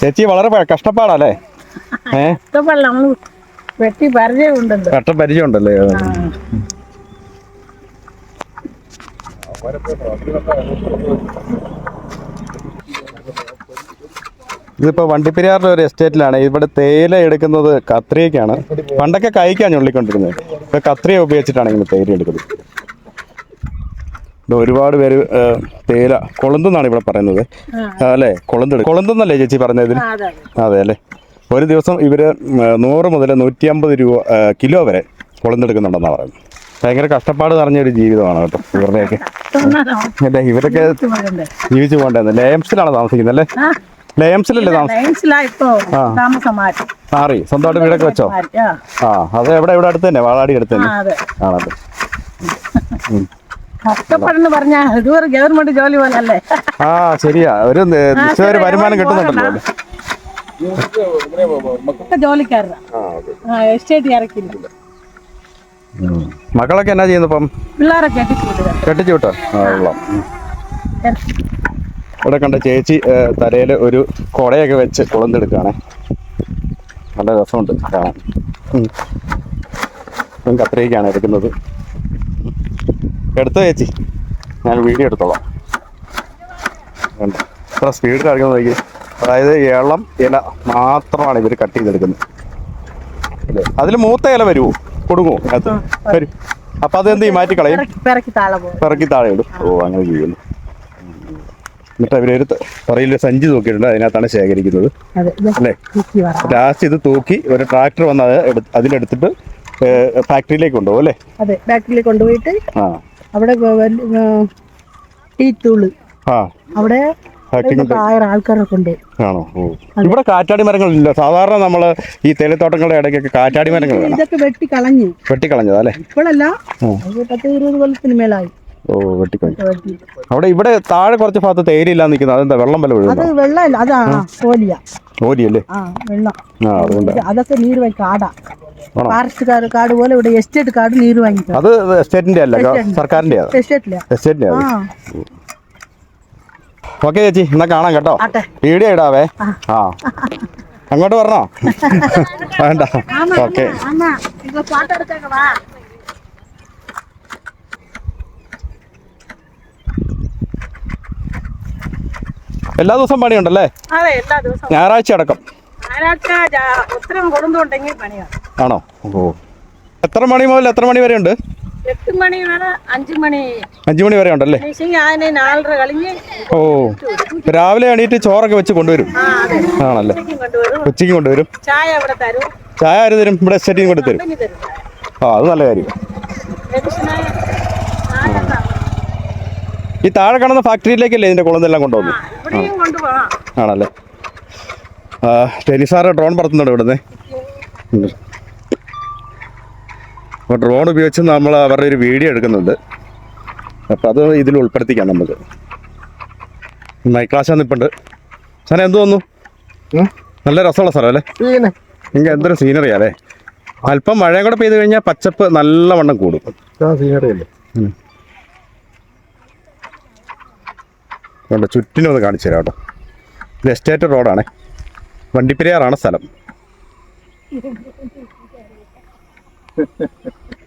ചേച്ചി വളരെ കഷ്ടപ്പാടല്ലേ? വെട്ടി പരിചയമുണ്ടല്ലോ. കട്ട പരിചയം ഉണ്ടല്ലേ ഇതിപ്പോ വണ്ടിപ്പെരിയാറിലെ ഒരു എസ്റ്റേറ്റിലാണ്. ഇവിടെ തേയില എടുക്കുന്നത് കത്രിയൊക്കെയാണ് പണ്ടൊക്കെ കൈക്കാണ് ഞുള്ളിക്കൊണ്ടിരുന്നത്. ഇപ്പൊ കത്രിയ ഉപയോഗിച്ചിട്ടാണ് ഇങ്ങനെ തേയില എടുക്കുന്നത്. ഒരുപാട് പേര് തേല തേയില കൊളുന്തെന്നാണ് ഇവിടെ പറയുന്നത്. അല്ലെ? കൊളുന്ത് കൊളുന്തെന്നല്ലേ ചേച്ചി പറഞ്ഞതിന് അതെ അല്ലേ? ഒരു ദിവസം ഇവർ നൂറ് മുതൽ നൂറ്റി അമ്പത് രൂപ കിലോ വരെ കൊളുന്തെടുക്കുന്നുണ്ടെന്നാണ് പറയുന്നത്. ഭയങ്കര കഷ്ടപ്പാട് നിറഞ്ഞ ഒരു ജീവിതമാണ് കേട്ടോ ഇവരുടെയൊക്കെ. അല്ലേ ഇവരൊക്കെ ജീവിച്ചു പോകേണ്ടത് ലേംസിലാണ് താമസിക്കുന്നത് അല്ലേ? ലേംസിലല്ലേ താമസം മാറി. സ്വന്തമായിട്ട് വീടൊക്കെ വെച്ചോ? ആ. അതെ എവിടെ ഇവിടെ അടുത്ത് തന്നെ? വാളാടി അടുത്ത് തന്നെ. ആണല്ലേ. കഷ്ടപ്പെടുന്നു പറഞ്ഞാ ഇതുവരെ ഗവൺമെന്റ് ജോലി പോലല്ലേ ആ ശരിയാ. ഒരു നിശ്ചിത ഒരു വരുമാനം കിട്ടുന്നുണ്ടല്ലോ ജോലിക്കാരനാ എസ്റ്റേറ്റ് ഇറക്കില്ല ഉം. മക്കളൊക്കെ എന്നാ ചെയ്യുന്നു ഇപ്പം? പിള്ളേരെ കെട്ടിച്ചു വിട്ടോ? ഇവിടെ കണ്ട ചേച്ചി തലയിൽ ഒരു കൊടയൊക്കെ വെച്ച് കുളന്തെടുക്കുകയാണേ. നല്ല രസമുണ്ട് കാണാൻ. ഉം. ഇതും കത്രികയ്ക്കാണ് എടുക്കുന്നത്. എടുത്തോ ചേച്ചി? ഞാൻ വീഡിയോ എടുത്തോളാം. വേണ്ട. ഇത്ര സ്പീഡിൽ ഇറങ്ങുന്നത് നോക്കി അതായത് ഇളം ഇല മാത്രമാണ് ഇവർ കട്ട് ചെയ്തെടുക്കുന്നത്. അതിൽ മൂത്ത ഇല വരുമോ കൊടുങ്ങോ. അത് വരും. അപ്പൊ അതെന്ത് ചെയ്യും? മാറ്റി കളയും. പെറക്കി- താഴെ ഇടും. ഓ അങ്ങനെ ചെയ്യുന്നു. എന്നിട്ട് അവരൊരു പറയിൽ സഞ്ചി തൂക്കിയിട്ടുണ്ട്. അതിനകത്താണ് ശേഖരിക്കുന്നത്. അല്ലേ? ലാസ്റ്റ് ഇത് തൂക്കി ഒരു ട്രാക്ടർ വന്ന് അതിലെടുത്തിട്ട് ഫാക്ടറിയിലേക്ക് കൊണ്ടുപോകും അല്ലേ? ഫാക്ടറിയിലേക്ക് കൊണ്ടുപോയിട്ട് ആ. അവിടെ അവിടെ ആൾക്കാരൊക്കെ ഉണ്ട്. ആണോ? ഇവിടെ കാറ്റാടി മരങ്ങളില്ല. സാധാരണ നമ്മൾ ഈ തേയിലത്തോട്ടങ്ങളുടെ ഇടയ്ക്കൊക്കെ കാറ്റാടി മരങ്ങൾ ഇതൊക്കെ വെട്ടി കളഞ്ഞു വെട്ടിക്കളഞ്ഞത് അല്ലേ? ഇപ്പോഴല്ല ഉം. അത് പത്ത് ഇരുപത് കൊല്ലത്തിന് മേലായി. ഓ വെട്ടിക്കളഞ്ഞു. വെട്ടി. അവിടെ ഇവിടെ താഴെ കുറച്ച് ഭാഗത്ത് തേയിലില്ല നിൽക്കുന്നത്. അതെന്താ? വെള്ളം വല്ല അത് വീഴുന്നോ വെള്ളമല്ല അതാ കോലിയ. ഓരിയല്ലേ? ആ വെള്ളം. ആ അതുകൊണ്ട്. ഇത് അതൊക്കെ നീര് വാങ്ങി കാടാ ആണോ? ഫോറസ്റ്റ് കാട് കാട് പോലെ ഇവിടെ എസ്റ്റേറ്റ് കാട് നീര് വാങ്ങിക്കാം. അത് എസ്റ്റേറ്റിന്റെ അല്ല സർക്കാരിന്റെ ആണ് എസ്റ്റേറ്റില്ല എസ്റ്റേറ്റിന്റെ ആ. ആണ് ഓക്കെ ചേച്ചി എന്നാ കാണാം കേട്ടോ. വീഡിയോ ഇടാവേ. ആ. അങ്ങോട്ട് പറഞ്ഞോ വേണ്ട. ഓക്കെ. എല്ലാ ദിവസവും പണിയുണ്ടല്ലേ? അതെ എല്ലാ ദിവസവും. ഞായറാഴ്ച അടക്കം. ഞായറാഴ്ച ഉത്തരം കൊടുന്നുണ്ടെങ്കിൽ പണിയാണ്. ആണോ? ഓ. എത്ര മണി മുതൽ എത്ര മണി വരെ ഉണ്ട്? എട്ട് മണി വരെ അഞ്ചു മണി. അഞ്ചു മണി വരെ ഉണ്ടല്ലേ? നാലര കളിഞ്ഞ് ഓ. രാവിലെ എണീറ്റ് ചോറൊക്കെ വെച്ച് കൊണ്ടുവരും. ആണല്ലേ? ഉച്ചയ്ക്കും കൊണ്ടുവരും. ചായ തരും. ചായ ആര് തരും? ഇവിടെ സെറ്റിങ് കൊണ്ട് തരും. ആ അത് നല്ല കാര്യം. ഈ താഴെ കാണുന്ന ഫാക്ടറിയിലേക്കല്ലേ ഇതിന്റെ കുളന്നെല്ലാം കൊണ്ടുവന്നു ആണല്ലേ? ടെനിസാറ് ഡ്രോൺ പറത്തുന്നുണ്ട് ഇവിടുന്ന്? അപ്പോൾ ഡ്രോൺ ഉപയോഗിച്ച് നമ്മൾ അവരുടെ ഒരു വീഡിയോ എടുക്കുന്നുണ്ട്. അപ്പോൾ അത് ഇതിൽ ഉൾപ്പെടുത്തിക്കാം നമുക്ക്. മൈക്ലാസ് നിൽപ്പുണ്ട് സാറേ എന്ത് തോന്നു നല്ല രസമുള്ള സ്ഥലം അല്ലേ? നിങ്ങൾ എന്തൊരു സീനറിയാ അല്ലേ? അല്പം മഴയും കൂടെ പെയ്ത് കഴിഞ്ഞാൽ പച്ചപ്പ് നല്ലവണ്ണം കൂടും. ഉം. അതുകൊണ്ട് ചുറ്റിനൊന്ന് കാണിച്ചു തരാം കേട്ടോ. ഇത് എസ്റ്റേറ്റ് റോഡാണ് വണ്ടിപ്പെരിയാറാണ് സ്ഥലം.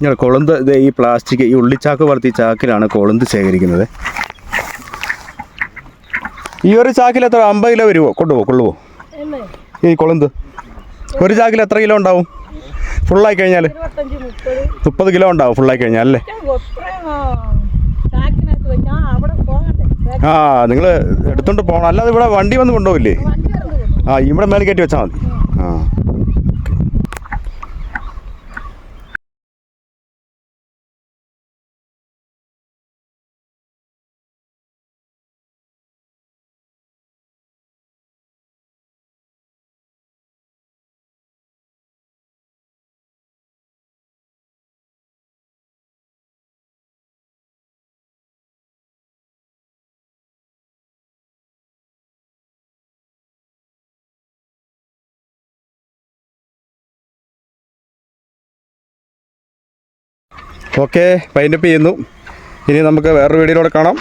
ഇങ്ങനെ കൊളുന്ത് ഈ പ്ലാസ്റ്റിക് ഈ ഉള്ളിച്ചാക്ക് വളർത്തി ചാക്കിലാണ് കൊളുന്ത് ശേഖരിക്കുന്നത്. ഈ ഒരു ചാക്കിൽ എത്ര അമ്പത് കിലോ വരുമോ കൊണ്ടുപോകും കൊള്ളുവോ? ഈ കൊളുന്ത്. ഒരു ചാക്കിൽ എത്ര കിലോ ഉണ്ടാവും? ഫുള്ളായി കഴിഞ്ഞാൽ മുപ്പത് കിലോ ഉണ്ടാവും ഫുള്ളായി കഴിഞ്ഞാൽ അല്ലേ? ആ നിങ്ങൾ എടുത്തോണ്ട് പോകണം അല്ലാതെ ഇവിടെ വണ്ടി വന്ന് കൊണ്ടുപോകില്ലേ ആ ഇവിടെ മേലെ കയറ്റി വെച്ചാൽ മതി. ആ. ഓക്കെ പൈൻഡപ്പ് ചെയ്യുന്നു. ഇനി നമുക്ക് വേറൊരു വീഡിയോയിലൂടെ കാണാം.